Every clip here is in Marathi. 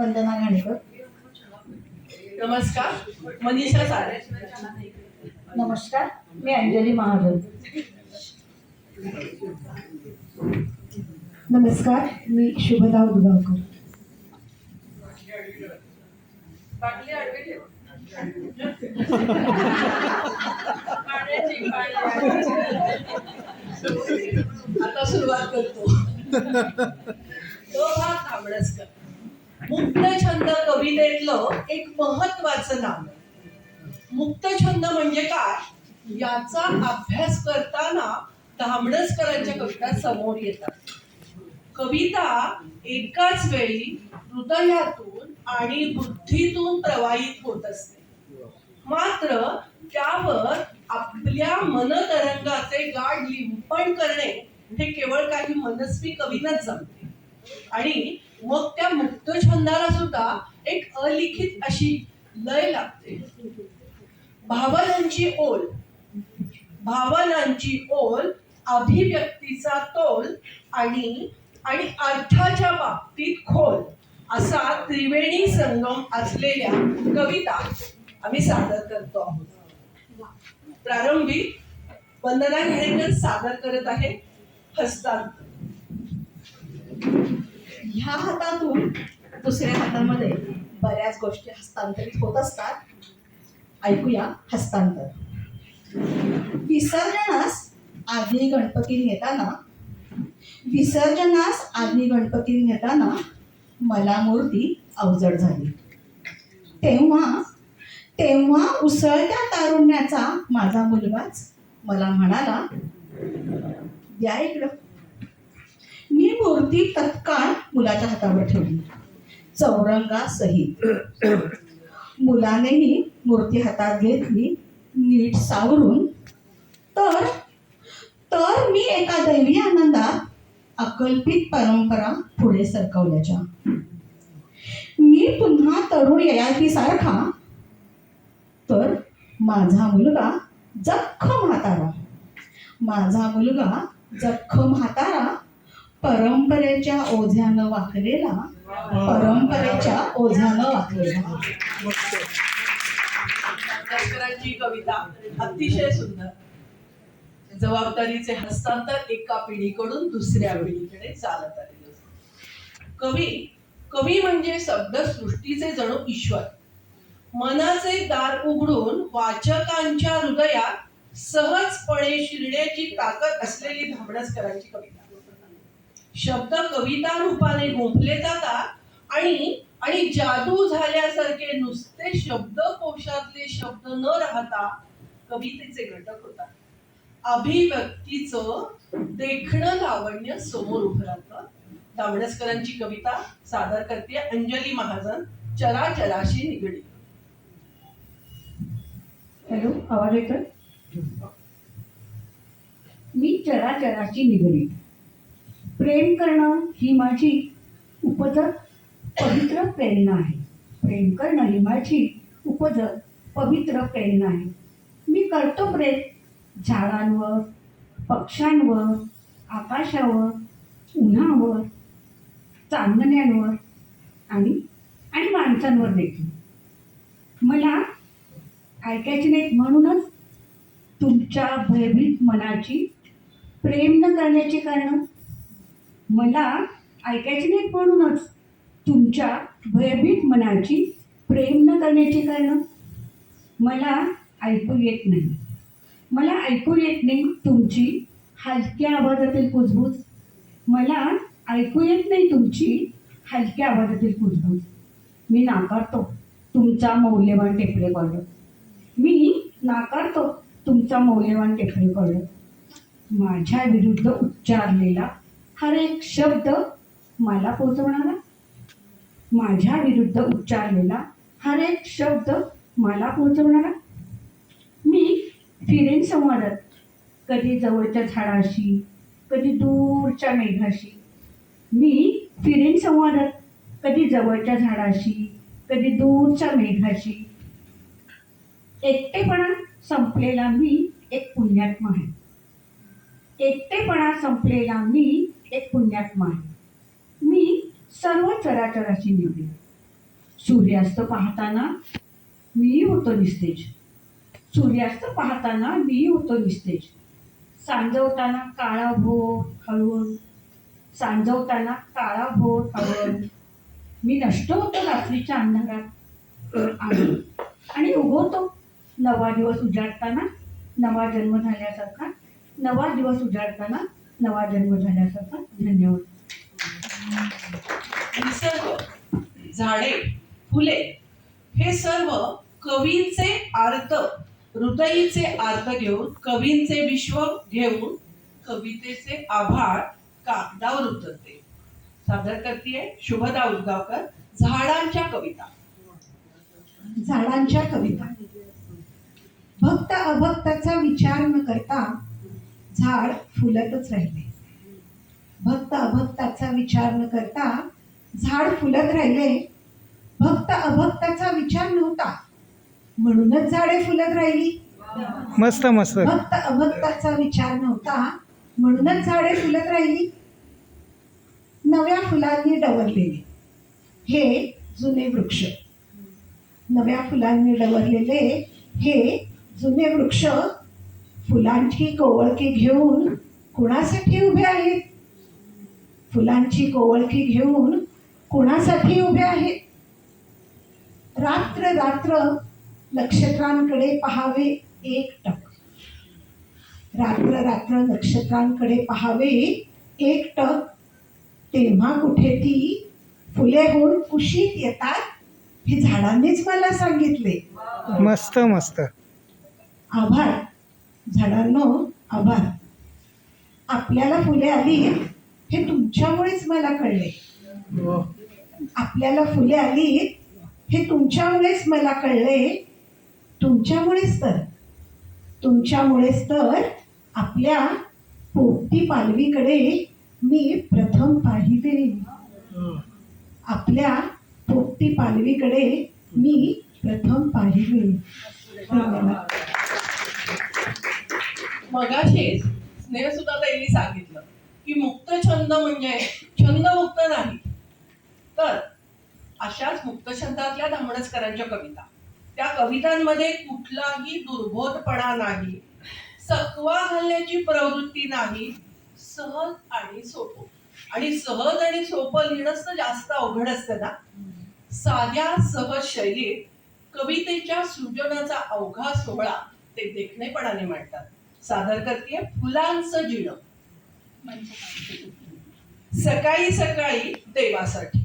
वंदना घाणेकर. नमस्कार मनीषा सारे. नमस्कार मी अंजली महाजन. नमस्कार मी शुभदा. आता सुरुवात करतो. तो भाग तांबडसकर मुक्तछंद कवितेतलं एक महत्वाचं नाव मुक्तछंद म्हणजे काय? याचा अभ्यास करताना तांबडसकरांच्या कविता समोर येतात. कविता एकाच वेळी हृदयातून आणि बुद्धीतून प्रवाहित होत असते. मात्र त्यावर आपल्या मनतरंगाचे गाढ लिंपण करणे हे केवळ काही मनस्वी कवीनच जमते. आणि मग त्या मुक्तछंदाला सुद्धा एक अलिखित अशी लय लागते. भावनांची ओल भावनांची ओल अभिव्यक्तीचा तोल आणि आणि अर्थाच्या बाबतीत खोल असा त्रिवेणी संगम असलेल्या कविता आम्ही सादर करतो आहोत. प्रारंभी वंदना घाणेकर सादर करत आहे हस्तांतर ह्या हातातून दुसऱ्या हातामध्ये बऱ्याच गोष्टी हस्तांतरित होत असतात. ऐकूया हस्तांतर. विसर्जनास आधी गणपती नेताना विसर्जनास आधी गणपती नेताना मला मूर्ती अवजड झाली. तेव्हा तेव्हा उसळत्या तारुण्याचा माझा मुलगाच मला म्हणाला या इकडं. मूर्ती तत्काळ मुलाच्या हातावर ठेवली. चौरंगा सहित. मुलानेही मूर्ती हातात घेतली नीट सावरून. तर तर मी एका दैवी आनंदात अकल्पित परंपरा पुढे सरकवल्याच्या. मी पुन्हा तरुण ययाती सारखा तर माझा मुलगा जख्ख म्हातारा. माझा मुलगा जख्ख म्हातारा. परंपरेच्या ओझ्यानं वाकलेला परंपरेच्या ओझ्यानं वाकलेला. आंबेडकरांची कविता अतिशय सुंदर. जबाबदारीचे हस्तांतर एका पिढीकडून दुसऱ्या पिढीकडे चालत आलेले कवी कवी म्हणजे शब्दसृष्टीचे जणू ईश्वर. मनाचे दार उघडून वाचकांच्या हृदयात सहजपणे शिरण्याची ताकद असलेली धामणसकरांची कविता. शब्द कविता रूपाने गुंफले जातात आणि आणि जादू झाल्यासारखे नुसते शब्द कोशातले शब्द न राहता कवितेचे घटक होतात. अभिव्यक्तीचं देखणं लावण्य समोर उभं राहतं. दामणसकरांची कविता सादर करते अंजली महाजन चराचराशी निगडी. हॅलो आवाज येतोय? मी चराचराशी निगडीत प्रेम करणं ही माझी उपजत पवित्र प्रेरणा आहे. प्रेम करणं ही माझी उपजत पवित्र प्रेरणा आहे. मी करतो प्रेम झाडांवर पक्ष्यांवर आकाशावर उन्हावर चांदण्यांवर आणि आणि माणसांवर देखील. मला ऐकायचे नाहीत म्हणूनच तुमच्या भयभीत मनाची प्रेम न करण्याची कारण मला ऐकायचे नाहीत म्हणूनच तुमच्या भयभीत मनाची प्रेम न करण्याची कारण मला ऐकू येत नाही. मला ऐकू येत नाही तुमची हलक्या आवाजातील कुजबूज. मला ऐकू येत नाही तुमची हलक्या आवाजातील कुजबूज. मी नाकारतो तुमचा मौल्यवान टेप रेकॉर्डर मी नाकारतो तुमचा मौल्यवान टेप रेकॉर्डर माझ्या विरुद्ध उच्चारलेला हर एक शब्द मला पोचवणारा. माझ्या विरुद्ध उच्चारलेला हर एक शब्द मला पोचवणारा. मी फिरेन संवादात. कधी जवळच्या झाडाशी कधी दूरच्या मेघाशी. मी फिरेन संवादात. कधी जवळच्या झाडाशी कधी दूरच्या मेघाशी. एकटेपणा संपलेला मी एक पुण्यात्मा आहे. एकटेपणा संपलेला मी एक पुण्यात्मा आहे मी सर्व चराचराशी निवडी सूर्यास्त पाहताना मीही होतो निस्तेज. सूर्यास्त पाहताना मीही होतो निस्तेज. सांजवताना काळा भोर हळवण. सांजवताना काळा भोर हळवण. मी नष्ट होतो रात्रीच्या अंधारात. आणि आणि उगवतो नवा दिवस उजाडताना नवा जन्म झाल्यासारखा नवा दिवस उजाडताना नवा जन्म झाल्यासारखा धन्यवाद. निसर्ग झाडे फुले हे सर्व कवींचे आर्त हृदयीचे आर्त घेऊन कवींचे विश्व घेऊन कवितेचे आभाळ कागदावर उतरते. सादर करतीये शुभदा उद्गावकर झाडांच्या कविता. झाडांच्या कविता. भक्त अभक्ताचा विचार न करता झाड फुलतच राहिले. भक्त अभक्ताचा विचार न करता झाड फुलत राहिले. भक्त अभक्ताचा विचार नव्हता. म्हणूनच झाडे फुलत राहिली. मस्त मस्त. भक्त अभक्ताचा विचार नव्हता. म्हणूनच झाडे फुलत राहिली. नव्या फुलांनी डवरलेले. हे जुने वृक्ष. नव्या फुलांनी डवरलेले हे जुने वृक्ष फुलांची कोवळकी घेऊन कुणासाठी उभे आहेत? फुलांची कोवळकी घेऊन कुणासाठी उभे आहेत? रात्र रात्र नक्षत्रांकडे पहावे एकटक रात्र रात्र नक्षत्रांकडे पहावे एकटक तेव्हा कुठे ती फुले होऊन कुशीत येतात? हे झाडांनीच मला सांगितले. मस्त मस्त. आभार. झाडांनो आभार. आपल्याला फुले आली हे तुमच्यामुळेच मला कळले. आपल्याला फुले आली हे तुमच्यामुळेच मला कळले. तुमच्यामुळेच तर. तुमच्यामुळेच तर आपल्या पोपटी पालवीकडे मी प्रथम पाहिले. आपल्या पोपटी पालवीकडे मी प्रथम पाहिले. मगाशीच स्नेहसुद्धा त्यांनी सांगितलं की मुक्त छंद म्हणजे छंद मुक्त नाही. तर अशाच मुक्त छंदातल्या धामणसकरांच्या कविता. त्या कवितांमध्ये कुठलाही दुर्बोधपणा नाही. सकवा घालण्याची प्रवृत्ती नाही. सहज आणि सोपं. आणि सहज आणि सोपं लिहिणंच तर जास्त अवघड असतं ना? साध्या सहज शैलीत कवितेच्या सृजनाचा अवघा सोहळा ते देखणेपणाने मांडतात. सादर करते फुलांचं जिणं सकाळी सकाळी देवासाठी.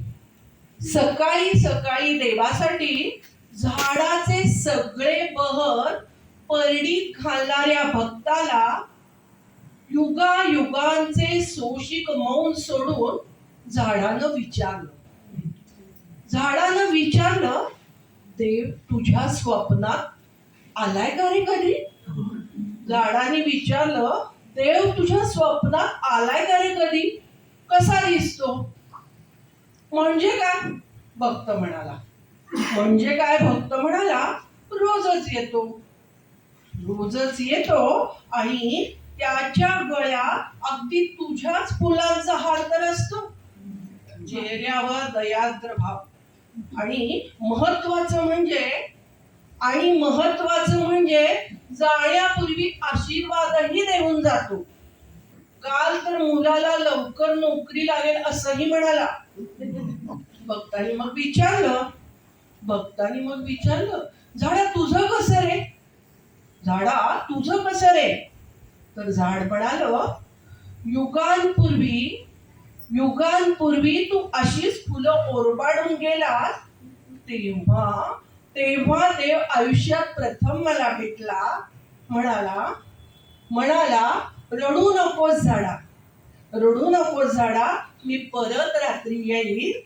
सकाळी सकाळी देवासाठी झाडाचे सगळे बहर परडीत घालणाऱ्या भक्ताला युगा युगांचे सोशिक मौन सोडून झाडानं विचारलं. झाडानं विचारलं देव तुझ्या स्वप्नात आलाय का रे कधी? झाडाने विचारलं देव तुझ्या स्वप्नात आलाय का रे कधी? कसा दिसतो? म्हणजे काय? भक्त म्हणाला. म्हणजे काय? भक्त म्हणाला रोजच येतो. रोजच येतो? आणि त्याच्या गळ्यात अगदी तुझ्याच फुलांचा हार तर असतो. चेहऱ्यावर दयाद्र भाव. आणि महत्वाचं म्हणजे आणि महत्वाचं म्हणजे जाण्यापूर्वी आशीर्वादही देऊन जातो. काल तर मुलाला लवकर नोकरी लागेल असंही म्हणाला. भक्तानी मग विचारलं भक्तानी मग विचारलं झाडा तुझं कसं रे? झाडा तुझं कसं रे? तर झाड म्हणालं युगांपूर्वी युगांपूर्वी तू अशीच फुलं ओरबाडून गेलास तेव्हा तेव्हा देव आयुष्यात प्रथम मला भेटला म्हणाला म्हणाला रडू नकोस झाडा रडू नकोस झाडा मी परत रात्री येईल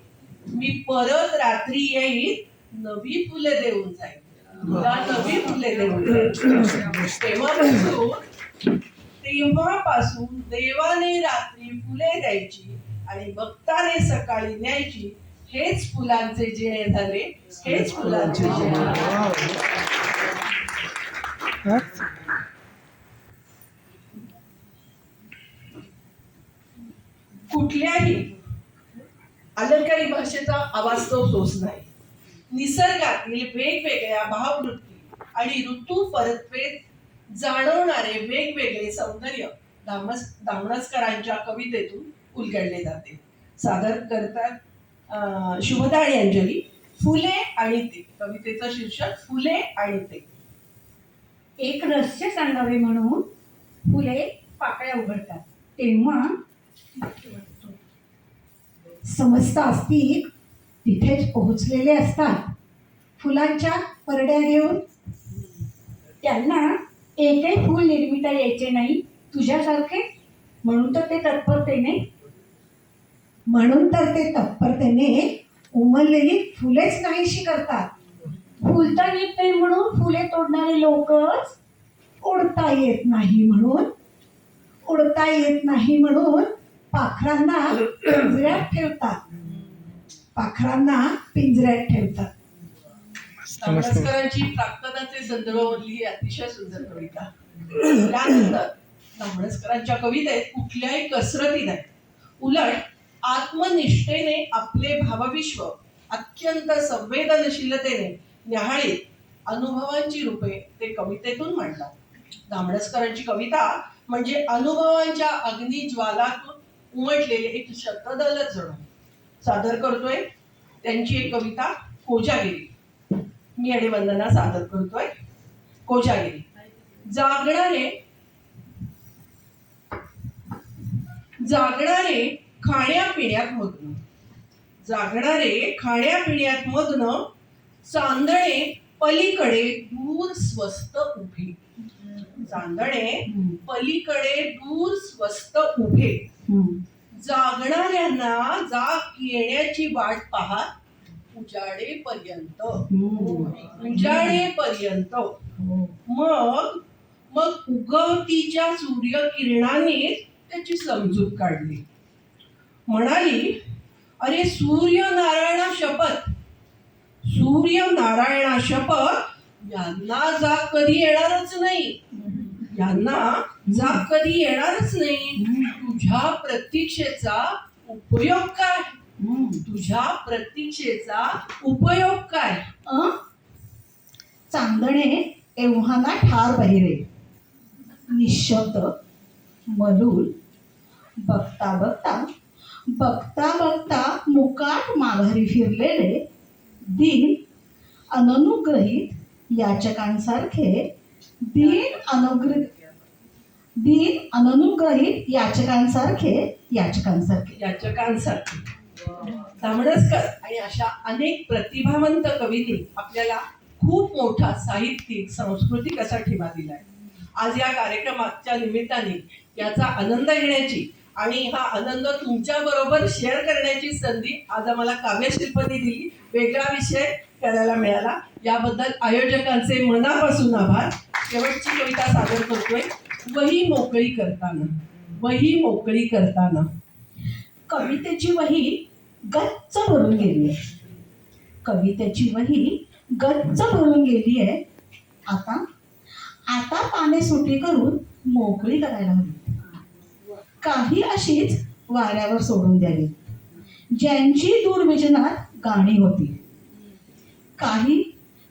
मी परत रात्री येईल नवी फुले देऊन जाईल तुला नवी फुले देऊन जाईल तेव्हापासून तेव्हापासून देवाने रात्री फुले द्यायची आणि भक्ताने सकाळी न्यायची. हेच फुलांचे जे झाले हेच फुलांचे कुठल्याही अलंकारी भाषेचा आवाज तो दोष नाही. निसर्गातील वेगवेगळ्या भाववृत्ती आणि ऋतू परत्वेत जाणवणारे वेगवेगळे सौंदर्य दामस दामणसकरांच्या कवितेतून उलगडले जाते. सादर करतात शुभदा आणि अंजली फुले आणि ते कवितेचं शीर्षक फुले आणि ते. एक रहस्य सांगावे म्हणून फुले पाकळ्या उघडतात. तेव्हा समस्त असतील तिथेच पोहोचलेले असतात. फुलांच्या परड्या घेऊन. त्यांना एकही फूल निर्मिता यायचे नाही. तुझ्यासारखे? म्हणून तर ते तत्परतेने म्हणून तर ते तत्परतेने उमललेली फुलेच नाहीशी करतात. फुलता येत नाही म्हणून फुले तोडणारे लोकच उडता येत नाही म्हणून उडता येत नाही म्हणून पाखरांना पिंजऱ्यात ठेवतात. पाखरांना पिंजऱ्यात ठेवतात. दामणसकरांची प्राक्तनाचे संदर्भामधली ही अतिशय सुंदर कविता. त्यानंतर दामणसकरांच्या कवितेत कुठल्याही कसरती नाही. उलट आत्मनिष्ठेने आपले भावविश्व अत्यंत संवेदनशीलतेने न्याहाळीत अनुभवांची रूपे ते कवितेतून मांडतात. दामणसकरांची कविता म्हणजे अनुभवांच्या अग्निज्वालातून उमटलेले एक शतदलच जण. सादर करतोय त्यांची एक कविता कोजागिरी. मी आणि वंदना सादर करतोय. कोजागिरी. जागणारे जागणारे खाण्यापिण्यात मग्न. जागणारे खाण्यापिण्यात मग्न चांदणे पलीकडे दूर स्वस्त उभे. चांदणे पलीकडे दूर स्वस्त उभे. जागणाऱ्यांना जाग येण्याची वाट पाहत उजाळे पर्यंत. मग मग उगवतीच्या सूर्यकिरणाने त्याची समजूत काढली. म्हणाली अरे सूर्यनारायणा शपथ. सूर्यनारायणा शपथ? यांना जाग कधी येणारच नाही. यांना जाग कधी येणारच नाही? तुझ्या प्रतीक्षेचा उपयोग काय? तुझ्या प्रतीक्षेचा उपयोग काय? चांदणे एव्हाना ठार बहिरे. निशब्द मलूल बघता बघता बघता बघता मुकाट माघारी फिरलेले दिन अननुग्रहित याचकांसारखे दिन अनुग्रहित दिन अननुग्रहित याचकांसारखे याचकांसारखे. याचकांसारखे. धामणसकर आणि अशा अनेक प्रतिभावंत कवींनी आपल्याला खूप मोठा साहित्यिक सांस्कृतिक असा ठेवा दिलाय. आज या कार्यक्रमाच्या निमित्ताने याचा आनंद घेण्याची आणि हा आनंद तुमच्या बरोबर शेअर करण्याची संधी आज आम्हाला काव्यशिल्पनी दिली. वेगळा विषय करायला मिळाला. याबद्दल आयोजकांचे मनापासून आभार. शेवटची कविता सादर करतोय. वही मोकळी करताना. वही मोकळी करताना. कवितेची वही गच्च भरून गेली आहे. कवितेची वही गच्च भरून गेली आहे. आता आता पाने सुटी करून मोकळी करायला हवी. काही अशीच वाऱ्यावर सोडून द्यावी. ज्यांची दूरविजनात गाणी होती. काही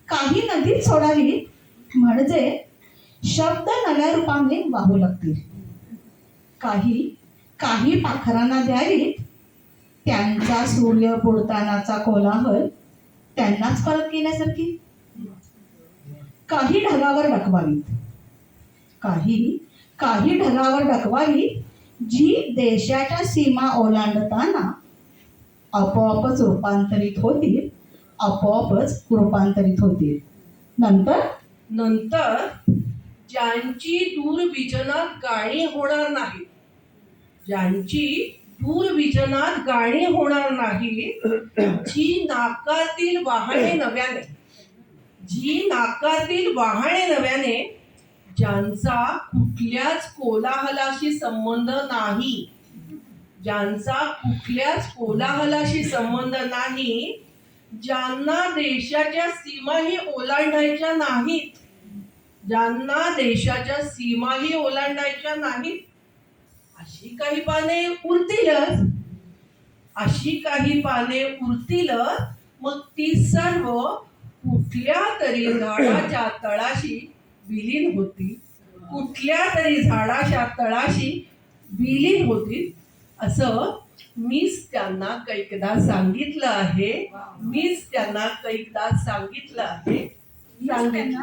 काही नदीत सोडावी म्हणजे शब्द नव्या रूपाने वाहू लागतील. काही काही पाखरांना द्यावीत त्यांचा सूर्य बुडतानाचा कोलाहल त्यांनाच परत केल्यासारखी. काही ढगावर डकवावीत. काही काही ढगावर डकवावीत जी देशाच्या सीमा ओलांडताना आपोआपच रूपांतरित होतील आपोआपच रूपांतरित होतील. नंतर? नंतर ज्यांची दूरविजनात गाणी होणार नाही ज्यांची दूरविजनात गाणी होणार नाही जी नाकातील वाहने नव्याने जी नाकातील वाहने नव्याने ज्यांचा कुठल्याच कोलाहलाशी संबंध नाही. ज्यांचा कुठल्याच कोलाहलाशी संबंध नाही ज्यांना देशाच्या सीमाही ओलांडायच्या नाहीत. ज्यांना देशाच्या सीमाही ओलांडायच्या नाहीत. अशी काही पाने उरतीलच. अशी काही पाने उरतीलच. मग ती सर्व कुठल्या तरी झाडाच्या तळाशी विलीन होती. कुठल्या तरी झाडाच्या तळाशी विलीन होतील असं मीच त्यांना कैकदा सांगितलं आहे. मीच त्यांना कैकदा सांगितलं आहे. सांगितलं.